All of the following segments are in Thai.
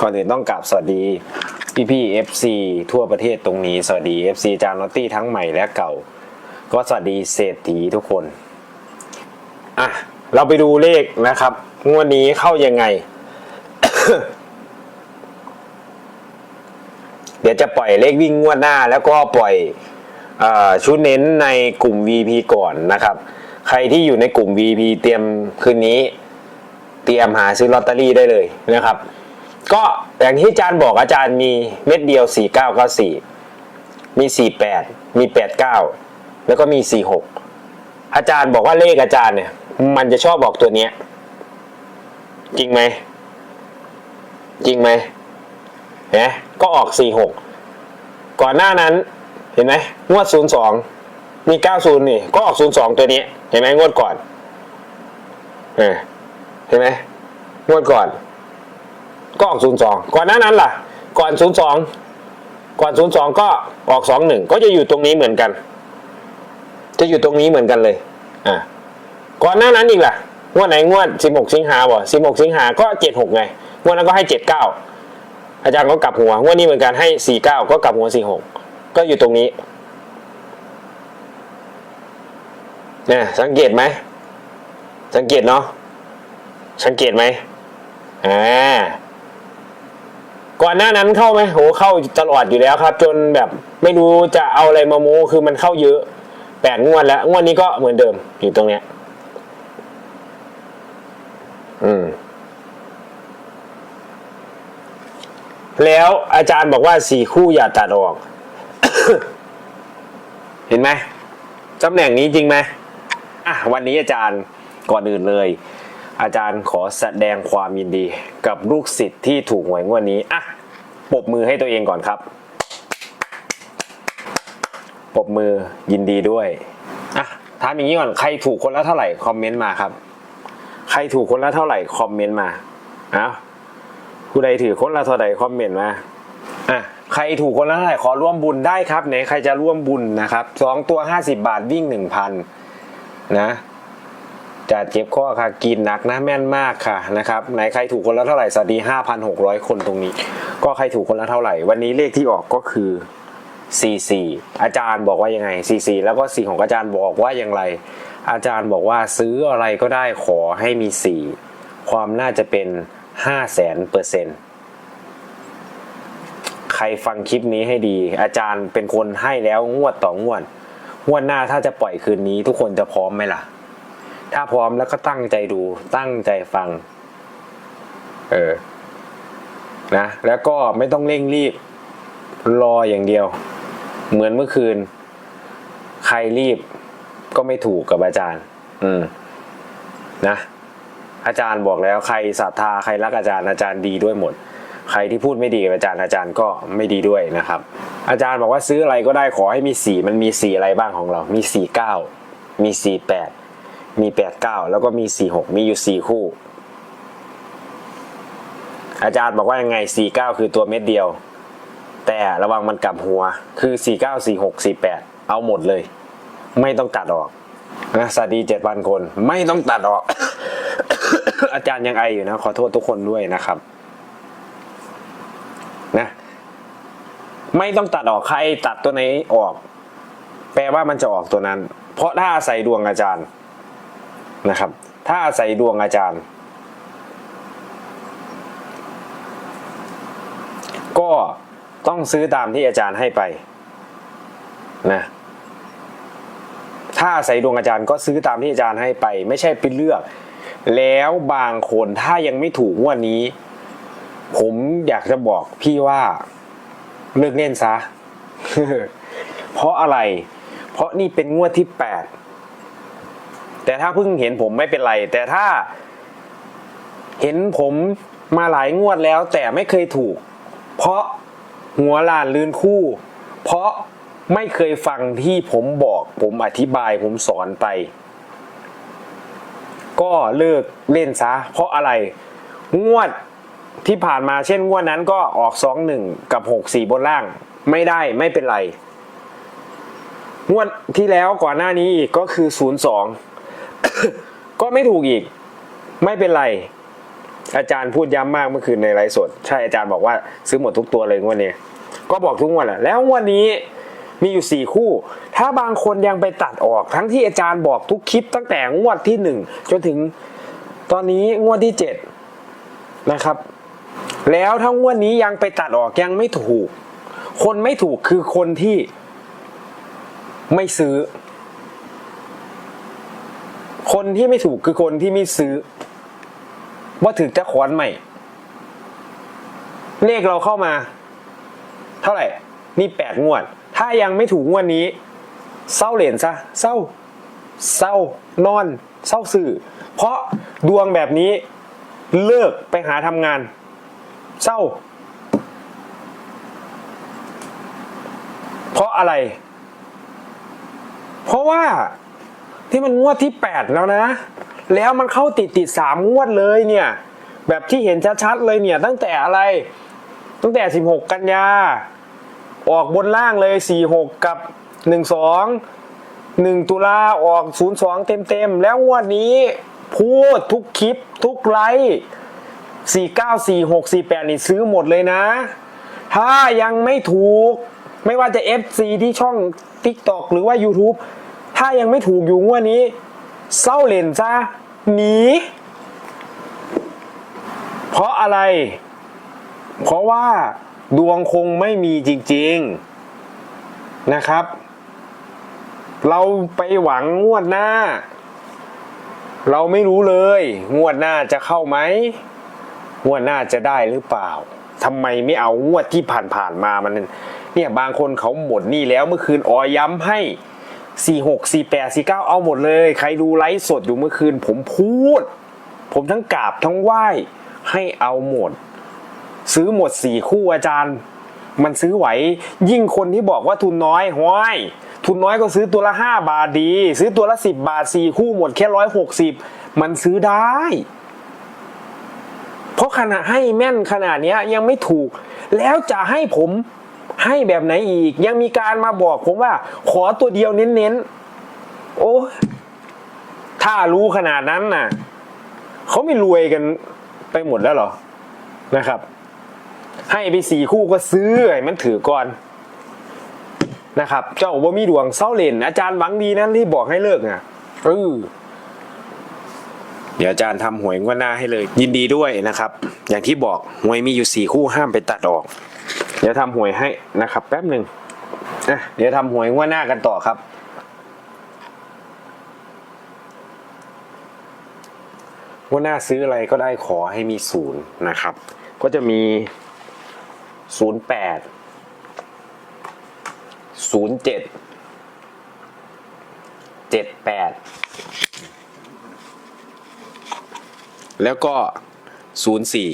ก่อนอื่นต้องกราบสวัสดีพี่พี่เอฟซีทั่วประเทศตรงนี้ สวัสดี FC จานอตตี้ทั้งใหม่และเก่า ก็สวัสดีเศรษฐีทุกคนอะเราไปดูเลขนะครับ งวดนี้เข้ายังไง เดี๋ยวจะปล่อยเลขวิ่งงวดหน้า แล้วก็ปล่อยอชุดเน้นในกลุ่ม VP ก่อนนะครับ ใครที่อยู่ในกลุ่ม VP เตรียมคืนนี้ เตรียมหาซื้อลอตเตอรี่ได้เลยนะครับ ก็อย่างที่อาจารย์บอกอาจารย์มีเม็ดเดียว 4994 มี 48 มี 89 แล้วก็มี 46 อาจารย์บอกว่าเลขอาจารย์เนี่ย มันจะชอบบอกตัวเนี้ย จริงไหม จริงไหมเนไหมก็ออก 46 ก่อนหน้านั้นเห็นไหมงวด 02 มี 90 นี่ ก็ออก 02 ตัวนี้ เห็นไหมงวดก่อนเออ เห็นไหมงวดก่อน ก็ออก02ก่อนหน้านั้นล่ะ ก่อน02ก่อน02ก็ออก21ก็จะอยู่ตรงนี้เหมือนกัน จะอยู่ตรงนี้เหมือนกันเลย อ่าก่อนหน้านั้นอีกล่ะงวดไหนงวด16สิงหาบ่16สิงหาก็76ไงงวดนั้นก็ให้79อาจารย์ก็กลับหัวงวดนี้เหมือนกันให้49ก็กลับหัว46ก็อยู่ตรงนี้เนี่ยสังเกตไหมสังเกตเนาะ สังเกตไหมอ่าก่อนหน้านั้นเข้าไหมโหเข้าตลอดอยู่แล้วครับ จนแบบไม่รู้จะเอาอะไรมาโม้คือมันเข้าเยอะแปดงวดแล้วงวดนี้ก็เหมือนเดิมอยู่ตรงเนี้ย อืม แล้วอาจารย์บอกว่าสี่คู่อย่าตัดออก เห็นไหมตำแหน่งนี้จริงไหมอะวันนี้อาจารย์ก่อนอื่นเลย อาจารย์ขอแสดงความยินดีกับลูกศิษย์ที่ถูกหวยงวดนี้อะปรบมือให้ตัวเองก่อนครับปรบมือยินดีด้วยอะถามอย่างนี้ก่อนใครถูกคนละเท่าไหร่คอมเมนต์มาครับ ใครถูกคนละเท่าไหร่คอมเมนต์มาอ้าวผู้ใดถือคนละเท่าไหร่คอมเมนต์มาอะใครถูกคนละเท่าไหร่ขอร่วมบุญได้ครับไหนใครจะร่วมบุญนะครับสองตัวห้าสิบาทวิ่งหนึ่งพันนะ จะเจ็บข้อค่ะกินหนักนะแม่นมากค่ะนะครับไหนใครถูกคนละเท่าไหร่สวัสดีห้าพันหกร้อยคนตรงนี้ ก็ใครถูกคนละเท่าไหร่ วันนี้เลขที่ออกก็คือ 44 อาจารย์บอกว่ายังไง 44 แล้วก็4ของอาจารย์บอกว่าอย่างไร อาจารย์บอกว่าซื้ออะไรก็ได้ขอให้มี 4 ความน่าจะเป็น5แสนเปอร์เซ็นต์ใครฟังคลิปนี้ให้ดี อาจารย์เป็นคนให้แล้วงวดต่องวดงวดหน้าถ้าจะปล่อยคืนนี้ทุกคนจะพร้อมไหมล่ะ ถ้าพร้อมแล้วก็ตั้งใจดู ตั้งใจฟัง เออ นะ แล้วก็ไม่ต้องเร่งรีบ รออย่างเดียว เหมือนเมื่อคืน ใครรีบก็ไม่ถูกกับอาจารย์ อืม นะ อาจารย์บอกแล้วใครศรัทธาใครรักอาจารย์อาจารย์ดีด้วยหมด ใครที่พูดไม่ดีกับอาจารย์อาจารย์ก็ไม่ดีด้วยนะครับ อาจารย์บอกว่าซื้ออะไรก็ได้ขอให้มีสีมันมีสีอะไรบ้างของเรา มีสีเก้ามีสีแปด มีแปดเก้าแล้วก็มีสี่หกมีอยู่สี่คู่ อาจารย์บอกว่ายังไงสี่เก้าคือตัวเม็ดเดียว แต่ระวังมันกลับหัว คือ 4 9 4 6 4 8 เอาหมดเลย ไม่ต้องตัดออกนะสวัสดี7,000 คน ไม่ต้องตัดออก อาจารย์ยังไออยู่นะ ขอโทษทุกคนด้วยนะครับ นะ ไม่ต้องตัดออกใครตัดตัวไหนออก แปลว่ามันจะออกตัวนั้น เพราะถ้าอาศัยดวงอาจารย์ นะครับ ถ้าอาศัยดวงอาจารย์ ก็ต้องซื้อตามที่อาจารย์ให้ไปนะถ้าใส่ดวงอาจารย์ก็ซื้อตามที่อาจารย์ให้ไป ไม่ใช่ไปเลือก แล้วบางคนถ้ายังไม่ถูกงวันนี้ ผมอยากจะบอกพี่ว่าเลิกเล่นซะ เพราะอะไร เพราะนี่เป็นงวดที่แปด แต่ถ้าเพิ่งเห็นผมไม่เป็นไร แต่ถ้าเห็นผมมาหลายงวดแล้ว แต่ไม่เคยถูก เพราะหัวลานลื่นคู่ เพราะไม่เคยฟังที่ผมบอกผมอธิบายผมสอนไป ก็เลิกเล่นซะ เพราะอะไร งวดที่ผ่านมาเช่นงวดนั้นก็ออกสองหนึ่งกับหกสี่บนล่าง ไม่ได้ไม่เป็นไร งวดที่แล้วก่อนหน้านี้อีกก็คือศูนย์สอง ก็ไม่ถูกอีก ไม่เป็นไร อาจารย์พูดย้ำมากเมื่อคืนในไลฟ์สด ใช่อาจารย์บอกว่าซื้อหมดทุกตัวเลยงวดนี้ก็บอกทุกงวดแหละแล้ววดนี้มีอยู่สี่คู่ ถ้าบางคนยังไปตัดออก ทั้งที่อาจารย์บอกทุกคลิปตั้งแต่งวดที่หนึ่งจนถึงตอนนี้งวดที่เจ็ดนะครับ แล้วถ้างวดนี้ยังไปตัดออกยังไม่ถูก คนไม่ถูกคือคนที่ไม่ซื้อ คนที่ไม่ถูกคือคนที่ไม่ซื้อ ว่าถึงจะขอนใหม่ เลขเราเข้ามา เท่าไหร่ นี่แปดงวด ถ้ายังไม่ถูกงวดนี้ เศร้าเหรียญซะ เศร้า เศร้านอน เศร้าสื่อ เพราะดวงแบบนี้เลิกไปหาทำงาน เศร้า เพราะอะไร เพราะว่า ที่มันงวดที่แปดแล้วนะ แล้วมันเข้าติดติดสามงวดเลยเนี่ย แบบที่เห็นชัดๆเลยเนี่ย ตั้งแต่อะไร ตั้งแต่ 16 กันยา ออกบนล่างเลย 46 กับ 12 1 ตุลาออก 02 เต็มๆ แล้วงวดนี้พูดทุกคลิปทุกไลฟ์49 46 48 นี่ซื้อหมดเลยนะ ถ้ายังไม่ถูก ไม่ว่าจะ FC ที่ช่อง TikTok หรือว่า YouTube ถ้ายังไม่ถูกอยู่งวดนี้เศร้าเล่นซะหนี เพราะอะไร เพราะว่าดวงคงไม่มีจริง ๆนะครับ เราไปหวังงวดหน้า เราไม่รู้เลย งวดหน้าจะเข้าไหมงวดหน้าจะได้หรือเปล่าทำไมไม่เอางวดที่ผ่านๆมามันเนี่ยบางคนเขาหมดหนี่แล้วเมื่อคืนออย้ำให้ สี่หกสี่แปดสี่เก้าเอาหมดเลย ใครดูไลฟ์สดอยู่เมื่อคืน ผมพูด ผมทั้งกราบทั้งไหว้ ให้เอาหมด ซื้อหมดสี่คู่อาจารย์ มันซื้อไหว ยิ่งคนที่บอกว่าทุนน้อยห้อย ทุนน้อยก็ซื้อตัวละห้าบาทดี ซื้อตัวละสิบบาทสี่คู่หมดแค่ร้อยหกสิบมันซื้อได้ เพราะขณะให้แม่นขนาดนี้ยังไม่ถูก แล้วจะให้ผม ให้แบบไหนอีก ยังมีการมาบอกผมว่า ขอตัวเดียวเน้นๆ โอ้ถ้ารู้ขนาดนั้นน่ะเขาไม่รวยกันไปหมดแล้วหรอนะครับ ให้ไปสี่คู่ก็ซื้อให้มันถือก่อนนะครับ เจ้าบ่มีดวงเศร้าเล่น อาจารย์หวังดีนั้นที่บอกให้เลิกอะเออเดี๋ยวอาจารย์ทำหวยงวดหน้าให้เลย ยินดีด้วยนะครับ อย่างที่บอกหวยมีอยู่สี่คู่ห้ามไปตัดออก เดี๋ยวทำหวยให้นะครับ แป๊บหนึ่งเดี๋ยวทำหวยงวดหน้ากันต่อครับงวดหน้าซื้ออะไรก็ได้ขอให้มีศูนย์นะครับ ก็จะมีศูนย์แปดศูนย์เจ็ดเจ็ดแปดแล้วก็ศูนย์สี่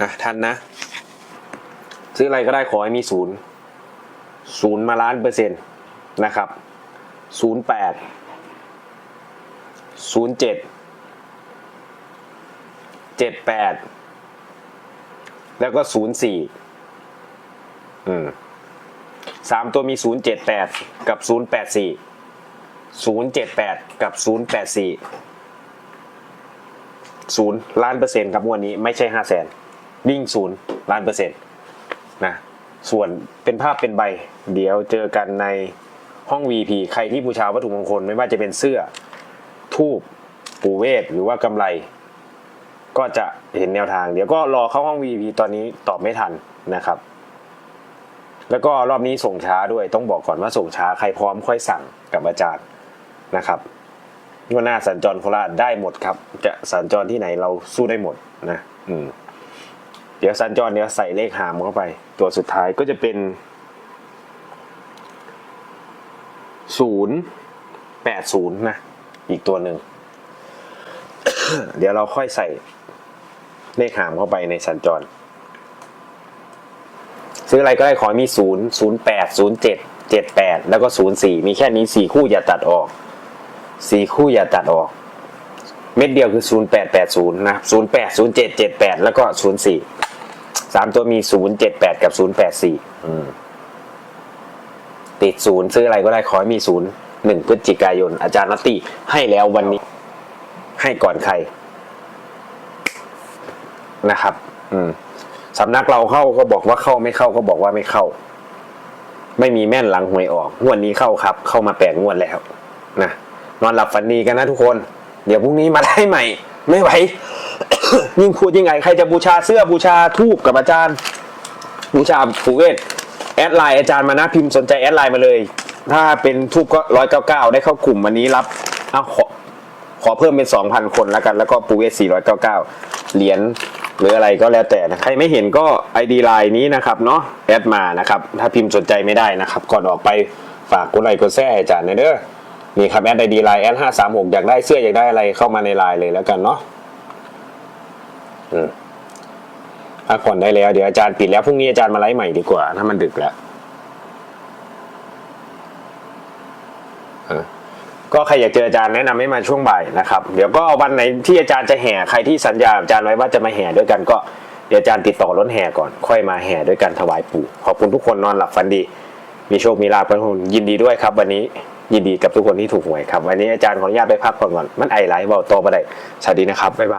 อะทันนะ ซื้ออะไรก็ได้ขอให้มีศูนย์ศูนย์มาล้านเปอร์เซ็นต์นะครับศูนย์แปดศูนย์เจ็ดเจ็ดแปดแล้วก็ศูนย์สี่อืมสามตัวมีศูนย์เจ็ดแปดกับศูนย์แปดสี่ศูนย์เจ็ดแปดกับศูนย์แปดสี่ศูนย์ล้านเปอร์เซ็นต์ครับวันนี้ไม่ใช่ห้าแสน วิ่งศูนย์ล้านเปอร์เซ็นต์นะส่วนเป็นภาพเป็นใบ เดี๋ยวเจอกันในห้อง VP ใครที่บูชาวัตถุมงคล ไม่ว่าจะเป็นเสื้อทูบปูเวทหรือว่ากำไร ก็จะเห็นแนวทาง เดี๋ยวก็รอเข้าห้อง VP ตอนนี้ตอบไม่ทันนะครับ แล้วก็รอบนี้ส่งช้าด้วยต้องบอกก่อนว่าส่งช้าใครพร้อมค่อยสั่งกับอาจารย์นะครับงวดหน้าสัญจรโคราชได้หมดครับ จะสัญจรที่ไหนเราสู้ได้หมดนะ อืม เดี๋ยวสัญจรเดี๋ยวใส่เลขหามเข้าไป ตัวสุดท้ายก็จะเป็นศูนย์แปดศูนย์นะอีกตัวหนึ่ง เดี๋ยวเราค่อยใส่เลขหามเข้าไปในสัญจร ซื้ออะไรก็ได้ขอมีศูนย์ศูนย์แปดศูนย์เจ็ดเจ็ดแปดแล้วก็ศูนย์สี่มีแค่นี้สี่คู่อย่าตัดออกสี่คู่อย่าตัดออก เม็ดเดียวคือศูนย์แปดแปดศูนย์นะศูนย์แปดศูนย์เจ็ดเจ็ดแปดแล้วก็ศูนย์ สามตัวมีศูนย์เจ็ดแปดกับศูนย์แปดสี่ติดศูนย์ซื้ออะไรก็ได้ขอให้มีศูนย์หนึ่งพฤศจิกายน อาจารย์นัตตี้ให้แล้ววันนี้ ให้ก่อนใคร นะครับ อืมสำนักเราเข้าก็บอกว่าเข้าไม่เข้าก็บอกว่าไม่เข้า ไม่มีแม่นหลังหวยออกงวดนี้เข้าครับ เข้ามาแปดงวดแล้วนะนอนหลับฝันดีกันนะทุกคน เดี๋ยวพรุ่งนี้มาได้ใหม่ ไม่ไหว ยิ่งพูดยังไงใครจะบูชาเสื้อบูชาทูบกับอาจารย์ บูชาผูเวทแอดไลน์อาจารย์มานะพิมพ์สนใจแอดไลน์มาเลย ถ้าเป็นทูบก็ร้อยเก้าเก้าได้เข้ากลุ่มวันนี้รับเอาขอขอเพิ่มเป็นสองพันคนแล้วกัน แล้วก็ปูเวทสี่ร้อยเก้าเก้าเหรียญหรืออะไรก็แล้วแต่นะใครไม่เห็นก็ ID ไลน์นี้นะครับเนาะแอดมานะครับ ถ้าพิมพ์สนใจไม่ได้นะครับ ก่อนออกไปฝากกดไลค์กดแชร์อาจารย์หนะเด้อนี่ครับแอดไอดีไลน์แอดห้าสามหกอยากได้เสื้ออยากได้อะไรเข้ามาในไลน์เลยแล้วกันเนาะ อืมพักผ่อนได้แล้ว เดี๋ยวอาจารย์ปิดแล้วพรุ่งนี้อาจารย์มาไลฟ์ใหม่ดีกว่า ถ้ามันดึกแล้วก็ใครอยากเจออาจารย์แนะนำให้มาช่วงบ่ายนะครับ เดี๋ยวก็วันไหนที่อาจารย์จะแห่ใครที่สัญญาอาจารย์ไว้ว่าจะมาแห่ด้วยกันก็เดี๋ยวอาจารย์ติดต่อรถแห่ก่อน ค่อยมาแห่ด้วยกันถวายปู่ขอบคุณทุกคนนอนหลับฝันดี มีโชคมีลาภกันทุกคนยินดีด้วยครับ วันนี้ยินดีกับทุกคนที่ถูกหวยครับ วันนี้อาจารย์ขออนุญาตไปพักผ่อนก่อนมันไอไลฟ์เบาโตมาได้สวัสดีนะครับบ๊ายบาย